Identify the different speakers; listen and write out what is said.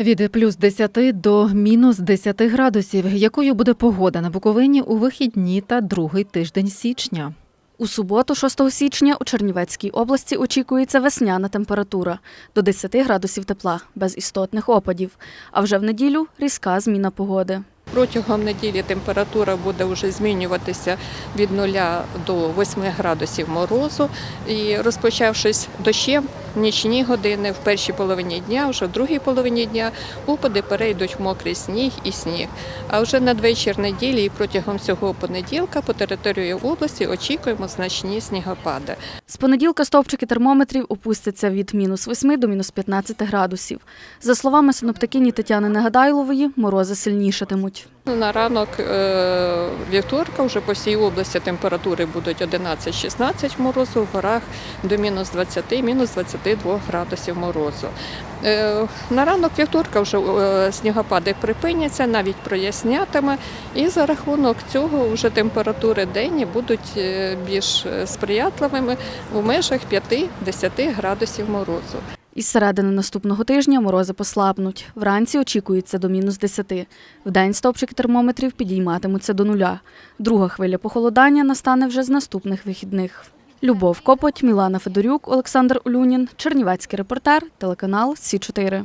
Speaker 1: Від плюс 10 до мінус 10 градусів. Якою буде погода на Буковині у вихідні та другий тиждень січня?
Speaker 2: У суботу, 6 січня, у Чернівецькій області очікується весняна температура до 10 градусів тепла, без істотних опадів. А вже в неділю різка зміна погоди.
Speaker 3: Протягом неділі температура буде вже змінюватися від 0 до 8 градусів морозу. І розпочавшись дощем, нічні години, в першій половині дня, вже в другій половині дня опади перейдуть в мокрий сніг і сніг. А вже надвечір неділі і протягом всього понеділка по території області очікуємо значні снігопади.
Speaker 2: З понеділка стовпчики термометрів опустяться від мінус 8 до мінус 15 градусів. За словами синоптикині Тетяни Негадайлової, морози сильнішатимуть.
Speaker 3: На ранок е, вівторка вже по всій області температури будуть 11-16 морозу, в горах до мінус 20, мінус 22 градусів морозу. Е, на ранок вівторка вже е, снігопади припиняться, навіть прояснятиме, і за рахунок цього вже температури денні будуть більш сприятливими у межах 5-10 градусів морозу.
Speaker 2: Із середини наступного тижня морози послабнуть. Вранці очікується до мінус 10. Вдень стовпчики термометрів підійматимуться до нуля. Друга хвиля похолодання настане вже з наступних вихідних. Любов Копоть, Мілана Федорюк, Олександр Улюнін, Чернівецький репортер, телеканал Сі 4